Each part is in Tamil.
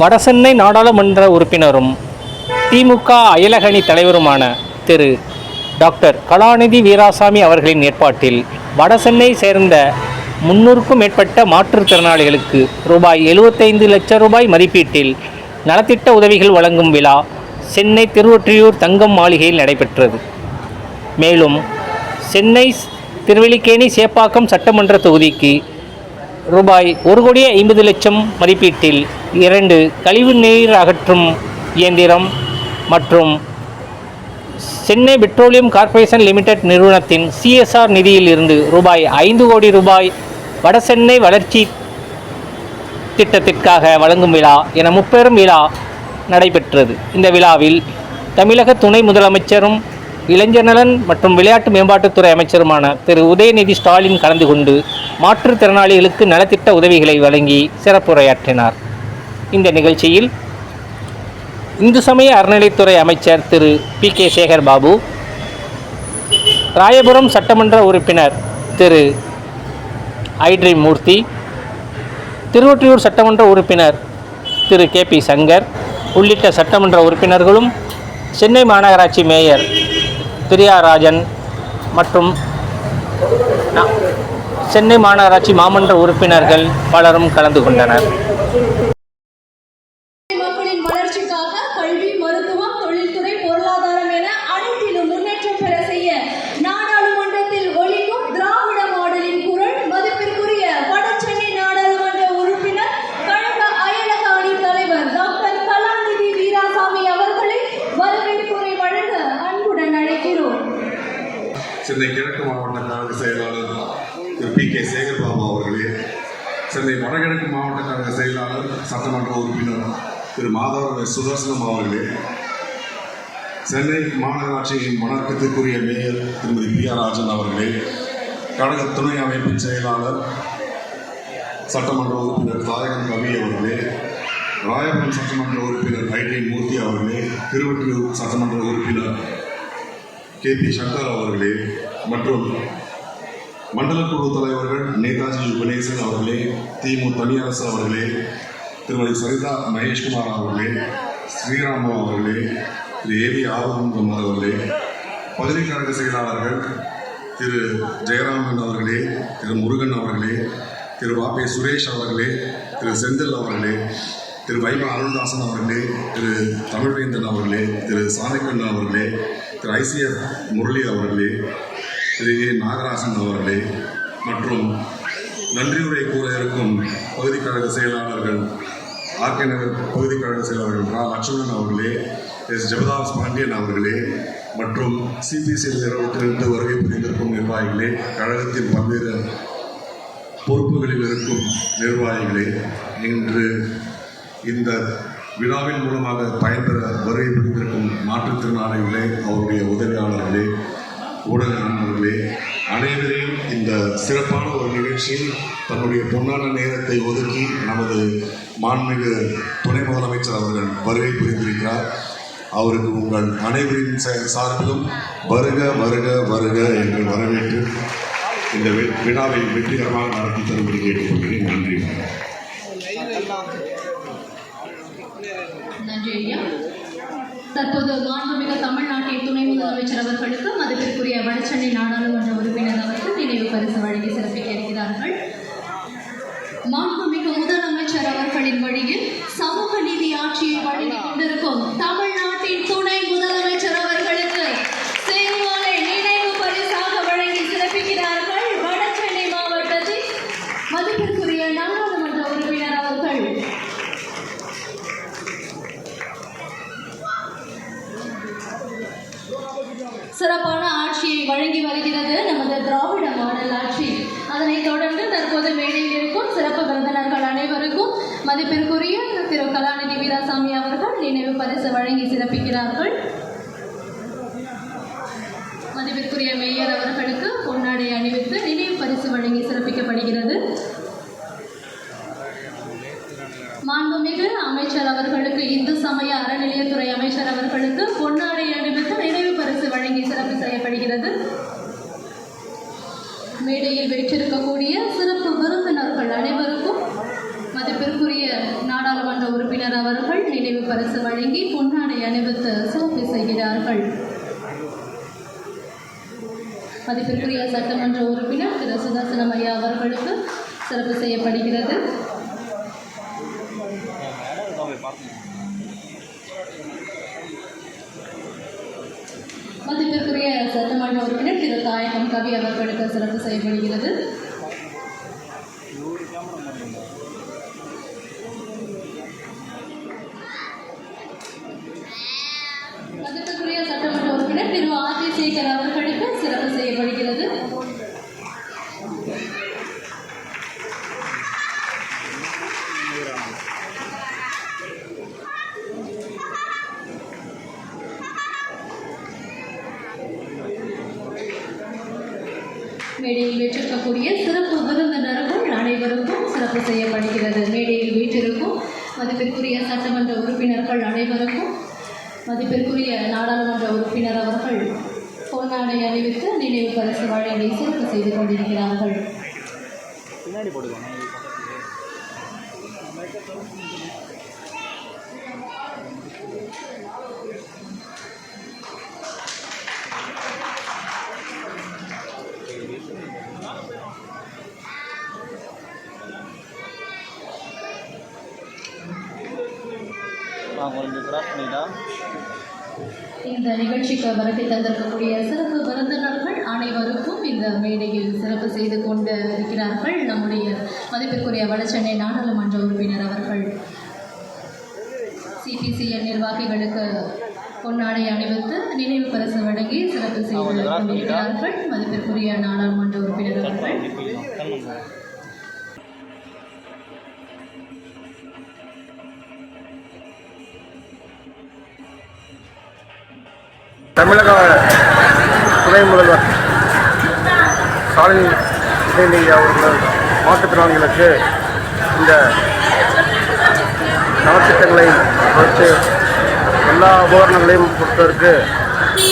வடசென்னை நாடாளுமன்ற உறுப்பினரும் திமுக அயலகணி தலைவருமான திரு. டாக்டர் கலாநிதி வீராசாமி அவர்களின் ஏற்பாட்டில் வடசென்னை சேர்ந்த முன்னூறுக்கும் மேற்பட்ட மாற்றுத்திறனாளிகளுக்கு ரூபாய் எழுபத்தைந்து லட்சம் ரூபாய் மதிப்பீட்டில் நலத்திட்ட உதவிகள் வழங்கும் விழா சென்னை திருவொற்றியூர் தங்கம் மாளிகையில் நடைபெற்றது. மேலும் சென்னை திருவல்லிக்கேணி சேப்பாக்கம் சட்டமன்ற தொகுதிக்கு ரூபாய் ஒரு கோடியே ஐம்பது லட்சம் மதிப்பீட்டில் இரண்டு கழிவு நீர் அகற்றும் இயந்திரம் மற்றும் சென்னை பெட்ரோலியம் கார்ப்பரேஷன் லிமிடெட் நிறுவனத்தின் சிஎஸ்ஆர் நிதியில் இருந்து ரூபாய் ஐந்து கோடி ரூபாய் வடசென்னை வளர்ச்சி திட்டத்திற்காக வழங்கும் விழா என முப்பெரும் விழா நடைபெற்றது. இந்த விழாவில் தமிழக துணை முதலமைச்சரும் இளைஞர் நலன் மற்றும் விளையாட்டு மேம்பாட்டுத்துறை அமைச்சருமான திரு உதயநிதி ஸ்டாலின் கலந்து கொண்டு மாற்றுத்திறனாளிகளுக்கு நலத்திட்ட உதவிகளை வழங்கி சிறப்புரையாற்றினார். இந்த நிகழ்ச்சியில் இந்து சமய அறநிலைத்துறை அமைச்சர் திரு பி கே சேகர் பாபு ராயபுரம் சட்டமன்ற உறுப்பினர் திரு ஐட்ரி மூர்த்தி திருவொற்றியூர் சட்டமன்ற உறுப்பினர் திரு கே பி சங்கர் உள்ளிட்ட சட்டமன்ற உறுப்பினர்களும் சென்னை மாநகராட்சி மேயர் பிரியாராஜன் மற்றும் சென்னை மாநகராட்சி மாமன்ற உறுப்பினர்கள் பலரும் கலந்து கொண்டனர் மக்களின் வளர்ச்சிக்காக கல்வி மருத்துவம் தொழில்துறை பொருளாதாரம் என அனைத்திலும் முன்னேற்றம் பெற செய்ய நாடாளுமன்றத்தில் ஒலிக்கும் திராவிட மாடலின் குரல் மதிப்பிற்குரிய வடசென்னை நாடாளுமன்ற உறுப்பினர் கழக அயலக அணி தலைவர் டாக்டர் கலாநிதி வீராசாமி அவர்களை வரவேற்புரை வழங்க அன்புடன் அழைக்கிறோம் சென்னை கிழக்கு மாவட்ட கழக செயலாளர் திரு பி கே சேகர்பாபு அவர்களே சென்னை வடகிழக்கு மாவட்ட கழக செயலாளர் சட்டமன்ற உறுப்பினர் திரு மாதவ சுதர்சனம் அவர்களே சென்னை மாநகராட்சியின் வணக்கத்திற்குரிய மேயர் திருமதி பிரியா ராஜன் அவர்களே கழக துணை அமைப்பின் செயலாளர் சட்டமன்ற உறுப்பினர் தாயகன் கவி அவர்களே ராயபுரம் சட்டமன்ற உறுப்பினர் ஐடி மூர்த்தி அவர்களே திருவற்றியூர் சட்டமன்ற உறுப்பினர் கே பி சங்கர் அவர்களே மற்றும் மண்டல குழு தலைவர்கள் நேதாஜி கணேசன் அவர்களே திமு தனியரசு அவர்களே திருமதி சரிதா மகேஷ்குமார் அவர்களே ஸ்ரீராமு அவர்களே திரு ஏ வி ஆரோக்கியகுமார் அவர்களே பல்கலைக்கழக செயலாளர்கள் திரு ஜெயராமன் அவர்களே திரு முருகன் அவர்களே திரு வாபே சுரேஷ் அவர்களே திரு செந்தில் அவர்களே திரு வைப அருள்தாசன் அவர்களே திரு தமிழ்வேந்தன் அவர்களே திரு சாமிக்கண்ணன் அவர்களே திரு ஐசிஎஃப் முரளி அவர்களே திரு நாகராசன் அவர்களே மற்றும் நன்றியுரை கூற இருக்கும் பகுதி கழக செயலாளர்கள் ஆர்கே நகர் பகுதி கழக செயலாளர்கள் ரா. லட்சுமணன் அவர்களே எஸ். ஜெபதாஸ் பாண்டியன் அவர்களே மற்றும் சிபிசிஎல் நிறுவனத்திலிருந்து வருகை புரிந்திருக்கும் நிர்வாகிகளே கழகத்தின் பல்வேறு பொறுப்புகளில் இருக்கும் நிர்வாகிகளே இன்று இந்த விழாவின் மூலமாக பயன்பெற வருகை புரிந்திருக்கும் மாற்றுத்திறனாளிகளே அவருடைய உதவியாளர்களே ஊடக நண்பர்களே அனைவரையும் இந்த சிறப்பான ஒரு நிகழ்ச்சியில் தன்னுடைய பொன்னான நேரத்தை ஒதுக்கி நமது மாண்புமிகு துணை முதலமைச்சர் அவர்கள் வருகை புரிந்திருக்கிறார். அவருக்கு உங்கள் அனைவரின் ச- சார்பிலும் வருக வருக வருக என்று வரவேற்று இந்த விழாவை வெற்றிகரமாக நடத்தி தரும்படி கேட்டுக்கொள்கிறேன். நன்றி. நன்றி ஐயா. தற்போது மாண்புமிகு தமிழ்நாட்டின் துணை முதலமைச்சர் அவர்களுக்கு மதிப்பிற்குரிய வடசென்னை நாடாளுமன்ற உறுப்பினர் அவர்கள் நினைவு பரிசு வழங்கி சிறப்பிக்க இருக்கிறார்கள் மாண்புமிகு முதலமைச்சர் அவர்களின் வழியில் சமூக நீதி ஆட்சியை வழங்கிக் கொண்டிருக்கும் தமிழ்நாட்டின் துணை நினைவு பரிசு வழங்கி சிறப்பிக்கிறார்கள். மதிப்பிற்குரிய மேயர் அவர்களுக்கு பொன்னாடை அணிவித்து நினைவு பரிசு வழங்கி சிறப்பிக்கப்படுகிறது. மாண்புமிகு அமைச்சர் அவர்களுக்கு இந்து சமய அறநிலையத்துறை அமைச்சர் அவர்களுக்கு பொன்னாடை அணிவித்து நினைவு பரிசு வழங்கி சிறப்பு செய்யப்படுகிறது. மேடையில் வைத்திருக்கக்கூடிய சிறப்பு விருந்தினர்கள் அனைவருக்கும் மதிப்பிற்குரிய கலைஞர் அவர்கள் நினைவு பரிசு வழங்கி பொன்னாடை அணிவித்து சிறப்பு செய்கிறார்கள். மதிப்பிற்குரிய சட்டமன்ற உறுப்பினர் திரு சுதர்சனம் ஐயா அவர்களுக்கு சிறப்பு செய்யப்படுகிறது. மதிப்பிற்குரிய சட்டமன்ற உறுப்பினர் திரு தாயகம் கவி அவர்களுக்கு சிறப்பு செய்யப்படுகிறது. மேடையில் வீற்றிருக்கக்கூடிய சிறப்பு விருந்தினர்கள் அனைவருக்கும் சிறப்பு செய்யப்படுகிறது. மேடையில் வீற்றிருக்கும் மதிப்பிற்குரிய சட்டமன்ற உறுப்பினர்கள் அனைவருக்கும் மதிப்பிற்குரிய நாடாளுமன்ற உறுப்பினர் அவர்கள் பொன்னாடை அணிவித்து நினைவு பரிசு வழங்கி சிறப்பு செய்து கொண்டிருக்கிறார்கள். இந்த நிகழ்ச்சிக்கு வருகை தந்திருக்கக்கூடிய சிறப்பு விருந்தினர்கள் அனைவருக்கும் இந்த மேடையில் சிறப்பு செய்து கொண்டு இருக்கிறார்கள். நம்முடைய மதிப்பிற்குரிய வடசென்னை நாடாளுமன்ற உறுப்பினர் அவர்கள். சிபிசிஎல் நிர்வாகிகளுக்கு பொன்னாடை அணிவித்து நினைவு பரிசு வழங்கி சிறப்பு செய்து கொண்டிருக்கிறார்கள். மதிப்பிற்குரிய நாடாளுமன்ற உறுப்பினர் அவர்கள். தமிழக துணை முதல்வர் ஸ்டாலின் உதயநிதி அவர்கள் மாற்றுத்திறனாளிகளுக்கு இந்த நலத்திட்டங்களை கொடுத்து எல்லா உபகரணங்களையும் கொடுத்ததற்கு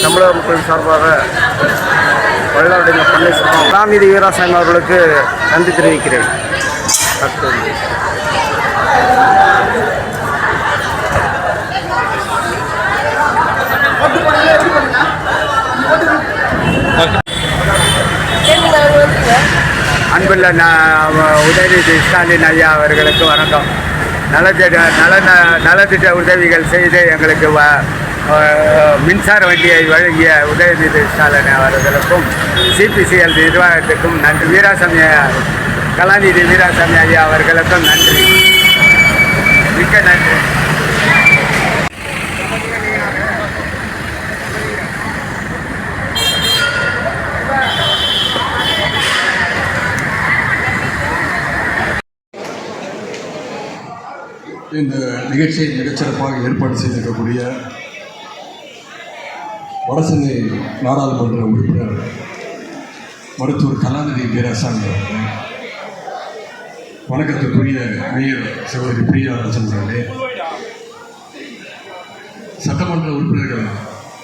தமிழக மக்களின் சார்பாக வழிநாடு பன்னீர்செல்வம் கலாநிதி வீராசாமி அவர்களுக்கு நன்றி தெரிவிக்கிறேன். அடுத்தது. அன்புள்ள ந- உதயநிதி ஸ்டாலின் ஐயா அவர்களுக்கு வணக்கம். நலத்திட்ட நல நலத்திட்ட உதவிகள் செய்து எங்களுக்கு வ- மின்சார வண்டியை வழங்கிய உதயநிதி ஸ்டாலின் அவர்களுக்கும் சிபிசிஎல் நிர்வாகத்துக்கும் நன்றி. வீராசாமி ஐயா- கலாநிதி வீராசாமி ஐயா அவர்களுக்கும் நன்றி. மிக்க நன்றி. இந்த நிகழ்ச்சியை மிகச்சிறப்பாக ஏற்பாடு செய்திருக்கக்கூடிய வடசென்னை நாடாளுமன்ற உறுப்பினர் மருத்துவர் கலாநிதி வீராசாமி அவர்களே வணக்கத்துக்குரிய மேயர் சகோதரி பிரியா ராஜன் அவர்களே சட்டமன்ற உறுப்பினர்கள்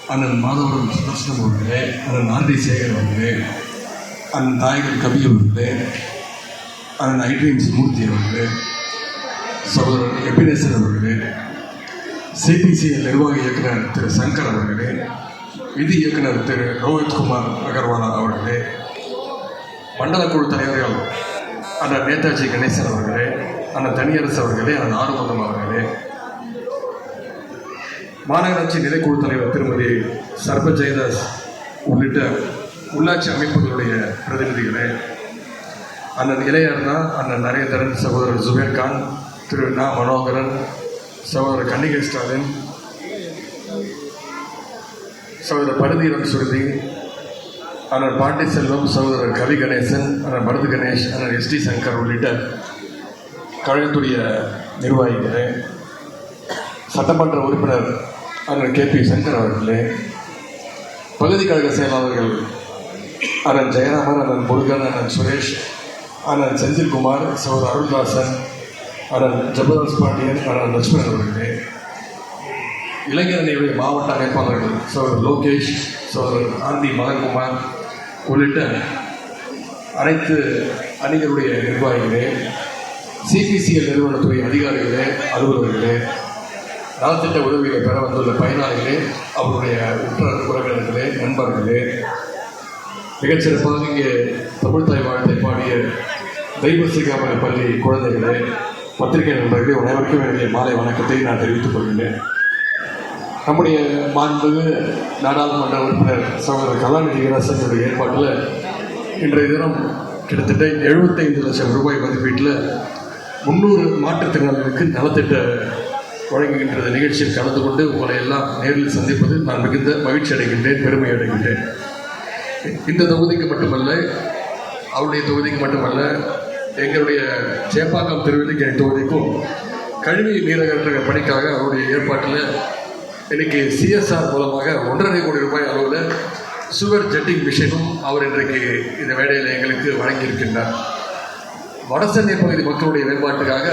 அண்ணன் மாதவரம் சுதர்சனம் அவர்களே அண்ணன் ஆர்டி சேகர் அவர்களே அண்ணன் நாயகன் கவி அவர்களே அண்ணன் ஐட்ரீம்ஸ் மூர்த்தி அவர்களே சகோதரர் எபினேசன் அவர்களே சிபிசிஎல் நிர்வாக இயக்குனர் திரு சங்கர் அவர்களே விதி இயக்குனர் திரு ரோஹித்குமார் அகர்வாலா அவர்களே மண்டல குழு தலைவர்கள் அண்ணன் நேதாஜி கணேசன் அவர்களே அண்ணன் தனியரசு அவர்களே அண்ணன் ஆறுமுகம் அவர்களே மாநகராட்சி நிலைக்குழு தலைவர் திருமதி சர்பஜெயதாஸ் உள்ளிட்ட உள்ளாட்சி அமைப்புகளுடைய பிரதிநிதிகளே அண்ணன் இளையர்னா அண்ணன் நரேந்திரன் சகோதரர் ஜுபேர் கான் திரு நா மனோகரன் சகோதரர் கன்னிகை ஸ்டாலின் சகோதரர் பருதீரம் சுருதி அண்ணன் பாண்டி செல்வம் சகோதரர் கவி கணேசன் அண்ணன் பரத் கணேஷ் அண்ணன் எஸ் டி சங்கர் உள்ளிட்ட கழகத்துடைய நிர்வாகிகளே சட்டமன்ற உறுப்பினர் அண்ணன் கே பி சங்கர் அவர்களே பகுதி கழக செயலாளர்கள் அண்ணன் ஜெயராமன் அண்ணன் முருகன் அண்ணன் சுரேஷ் அண்ணன் செந்தில்குமார் சகோதரர் அருள்தாசன் அண்ணன் ஜபதாஸ் பாண்டியன் அண்ணன் லட்சுமணன் அவர்களே. இளைஞரணியுடைய மாவட்ட அமைப்பாளர்கள் சகோதரர் லோகேஷ் சகோதரர் ஆந்தி மகன்குமார் உள்ளிட்ட அனைத்து அணிகளுடைய நிர்வாகிகளே சிபிசிஎல் நிறுவனத்துறை அதிகாரிகளே அலுவலர்களே நலத்திட்ட உதவிகளை பெற வந்துள்ள பயனாளிகளே அவருடைய உற்றார் உறவினர்களே நண்பர்களே மிகச்சிறப்பாக இங்கே தமிழ் தாய் வாழ்த்தை பாடிய தெய்வ சிகாமணி பள்ளி குழந்தைகளே பத்திரிகை நண்பர்களே அனைவருக்கும் என்னுடைய மாலை வணக்கத்தை நான் தெரிவித்துக் கொள்கின்றேன். நம்முடைய மாண்பு நாடாளுமன்ற உறுப்பினர் சகோதரர் கலாநிதி வீராசனுடைய ஏற்பாட்டில் இன்றைய தினம் கிட்டத்தட்ட எழுபத்தைந்து லட்சம் ரூபாய் மதிப்பீட்டில் முந்நூறு மாற்றுத்திறனாளிகளுக்கு நலத்திட்ட வழங்குகின்ற நிகழ்ச்சியில் கலந்து கொண்டு உங்களை எல்லாம் நேரில் சந்திப்பது நான் மிகுந்த மகிழ்ச்சி அடைகின்றேன் பெருமை அடைகின்றேன். இந்த தொகுதிக்கு மட்டுமல்ல அவருடைய தொகுதிக்கு மட்டுமல்ல எங்களுடைய சேப்பாக்கம் திருவல்லிக்கேணி தொகுதிக்கும் கழிவு நீரகற்ற பணிக்காக அவருடைய ஏற்பாட்டில் இன்னைக்கு சிஎஸ்ஆர் மூலமாக ஒன்றரை கோடி ரூபாய் அளவில் சுகர் ஜெட்டிங் மிஷினும் அவர் இன்றைக்கு இந்த வேலையில் எங்களுக்கு வழங்கியிருக்கின்றார். வடசென்னை பகுதி மக்களுடைய மேம்பாட்டுக்காக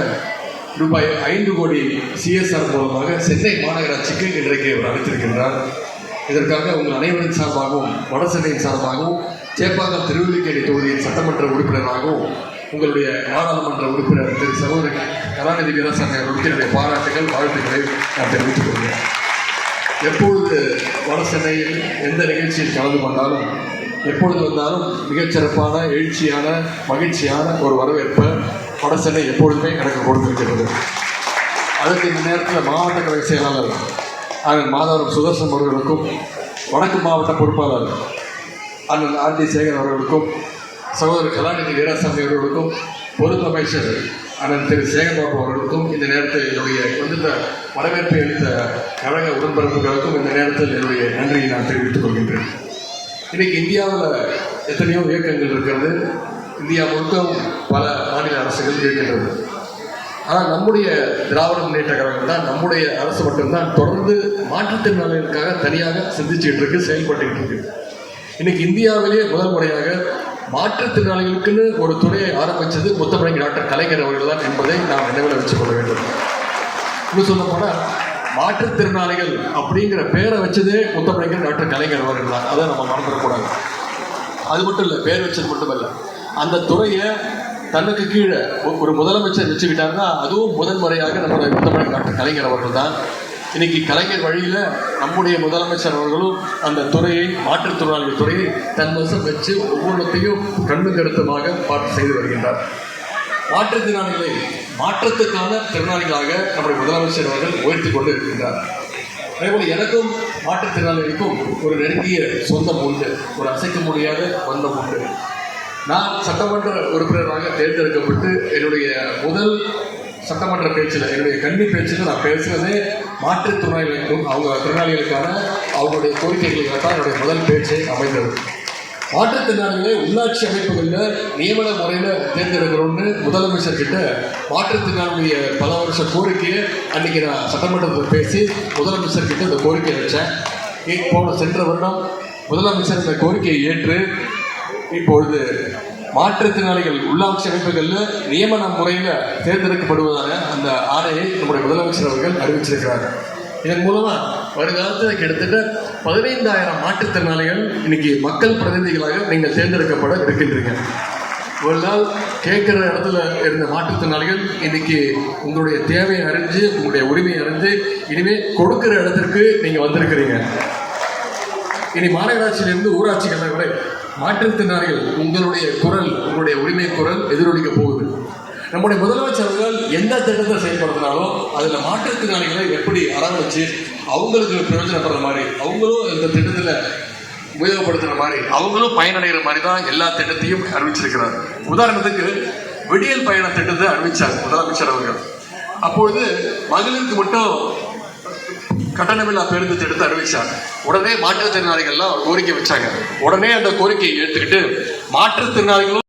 ரூபாய் ஐந்து கோடி சிஎஸ்ஆர் மூலமாக சென்னை மாநகராட்சிக்கு இன்றைக்கு அவர் அளித்திருக்கின்றார். இதற்காக உங்கள் அனைவரின் சார்பாகவும் வடசென்னையின் சார்பாகவும் சேப்பாக்கம் திருவள்ளிக்கேணி தொகுதியின் சட்டமன்ற உறுப்பினராகவும் உங்களுடைய நாடாளுமன்ற உறுப்பினர் திரு. சகோதரி கலாநிதி வீரசாமி அவர்களுக்கு என்னுடைய பாராட்டுகள் வாழ்த்துக்களை நான் தெரிவித்துக் கொள்கிறேன். எப்பொழுது வட சென்னையில் எந்த நிகழ்ச்சியில் கலந்து கொண்டாலும் எப்பொழுது வந்தாலும் மிகச்சிறப்பான எழுச்சியான மகிழ்ச்சியான ஒரு வரவேற்பை வட சென்னை எப்பொழுதுமே எனக்கு கொடுத்திருக்கிறது. அதுக்கு இந்த நேரத்தில் மாவட்ட கழக செயலாளர் அண்ணன் மாதவரம் சுதர்சன் அவர்களுக்கும் வடக்கு மாவட்ட பொறுப்பாளர் அண்ணன் ஆர்டி சேகர் அவர்களுக்கும் சகோதரர் கலாநிதி வீராசாமி அவர்களுக்கும் பொறுப்பு அமைச்சர் அண்ணன் திரு சேகர்பாபு அவர்களுக்கும் இந்த நேரத்தில் என்னுடைய வந்துள்ள வரவேற்பை அளித்த கழக உடன்பிறப்புகளுக்கும் இந்த நேரத்தில் என்னுடைய நன்றியை நான் தெரிவித்துக் கொள்கின்றேன். இன்றைக்கு இந்தியாவில் எத்தனையோ இயக்கங்கள் இருக்கிறது. இந்தியா முழுக்க பல மாநில அரசுகள் இருக்கின்றது. ஆனால் நம்முடைய திராவிட முன்னேற்ற கழகம் தான் நம்முடைய அரசு மட்டும்தான் தொடர்ந்து மாற்றுத்திறனாளிகளுக்காக தனியாக சிந்திச்சுட்டு இருக்கு செயல்பட்டுக்கிட்டு இருக்கு. இன்னைக்கு இந்தியாவிலேயே முதல் முறையாக மாற்றுத்திறனாளிகளுக்குன்னு ஒரு துறையை ஆரம்பித்தது முத்தமிழங்க டாக்டர் கலைஞர் அவர்கள் தான் என்பதை நாம் நினைவில் வச்சுக்கொள்ள வேண்டும். இன்னும் சொல்ல போனால் மாற்றுத்திறனாளிகள் அப்படிங்கிற பேரை வச்சதே முத்தமிழங்க டாக்டர் கலைஞர் அவர்கள் தான். அதை நம்ம மறந்துடக்கூடாது. அது மட்டும் இல்லை பேர் வச்சது மட்டும் இல்லை அந்த துறையை தனக்கு கீழே ஒரு முதலமைச்சர் வச்சுக்கிட்டாருன்னா அதுவும் முதன்முறையாக நம்முடைய முத்தமிழ் டாக்டர் கலைஞர் அவர்கள் தான். இன்னைக்கு கலைஞர் வழியில் நம்முடைய முதலமைச்சர் அவர்களும் அந்த துறையை மாற்றுத்திறனாளிகள் துறையை தன் வசம் வச்சு ஒவ்வொன்றத்தையும் கண்ணு கருத்துமாக பார்த்து செய்து வருகின்றார். மாற்றுத்திறனாளிகளை மாற்றத்துக்கான திறனாளிகளாக நம்முடைய முதலமைச்சர் அவர்கள் உயர்த்தி கொண்டு இருக்கின்றார். அதேபோல் எனக்கும் மாற்றுத்திறனாளிகளுக்கும் ஒரு நெருங்கிய சொந்தம் உண்டு. ஒரு அசைக்க முடியாத பந்தம் உண்டு. நான் சட்டமன்ற உறுப்பினராக தேர்ந்தெடுக்கப்பட்டு என்னுடைய முதல் சட்டமன்ற பேச்சில் என்னுடைய கல்வி பேச்சில் நான் பேசுகிறதே மாற்றுத்திறனாளிகளுக்கும் அவங்க திறனாளிகளுக்கான அவங்களுடைய கோரிக்கைகளுக்காக தான் என்னுடைய முதல் பேச்சு அமைந்தது. மாற்றுத்திறனாளிகளை உள்ளாட்சி அமைப்புகளில் நியமன முறையில் தேர்ந்தெடுக்கிறோம்னு முதலமைச்சர் கிட்ட மாற்றுத்திறனாளிய பல வருஷ கோரிக்கையை அன்னைக்கு நான் சட்டமன்றத்தில் பேசி முதலமைச்சர் கிட்ட இந்த கோரிக்கை வச்சேன். போன சென்ற வருடம் முதலமைச்சர் இந்த கோரிக்கையை ஏற்று இப்பொழுது மாற்றுத்திறனாளிகள் உள்ளாட்சி அமைப்புகளில் நியமன முறையில் தேர்ந்தெடுக்கப்படுவதான அந்த ஆணையை நம்முடைய முதலமைச்சர் அவர்கள் அறிவிச்சிருக்கிறார்கள் இதன் மூலமா வருங்காலத்தில் கிட்டத்தட்ட பதினைந்தாயிரம் மாற்றுத்திறனாளிகள் இன்னைக்கு மக்கள் பிரதிநிதிகளாக நீங்கள் தேர்ந்தெடுக்கப்பட இருக்கின்றீங்க. ஒரு நாள் கேட்குற இடத்துல இருந்த மாற்றுத்திறனாளிகள் இன்னைக்கு உங்களுடைய தேவையை அறிஞ்சு உங்களுடைய உரிமையை அறிஞ்சு இனிமே கொடுக்கிற இடத்திற்கு நீங்கள் வந்திருக்கிறீங்க. இனி மாநகராட்சியிலிருந்து ஊராட்சிகள் வரை மாற்றுத்திறனாளிகள் உங்களுடைய குரல் உங்களுடைய உரிமை குரல் எதிரொலிக்க போகுது. நம்முடைய முதலமைச்சர்கள் எந்த திட்டத்தை செயல்படுத்தினாலும் அதில் மாற்றுத்திறனாளிகளை எப்படி அரவணைச்சு அவங்களுக்கு பிரயோஜனப்படுற மாதிரி அவங்களும் இந்த திட்டத்தில் உபயோகப்படுத்துகிற மாதிரி அவங்களும் பயனடைகிற மாதிரி தான் எல்லா திட்டத்தையும் அறிவிச்சிருக்கிறார். உதாரணத்துக்கு விடியல் பயண திட்டத்தை அறிவிச்சார் முதலமைச்சர் அவர்கள். அப்பொழுது மகளிருக்கு மட்டும் கட்டணமில்லா பேருந்து திட்டத்தை அறிவிச்சார் உடனே மாற்றுத்திறனாளிகள்லாம் கோரிக்கை வச்சாங்க. உடனே அந்த கோரிக்கையை எடுத்துக்கிட்டு மாற்றுத்திறனாளிகளும்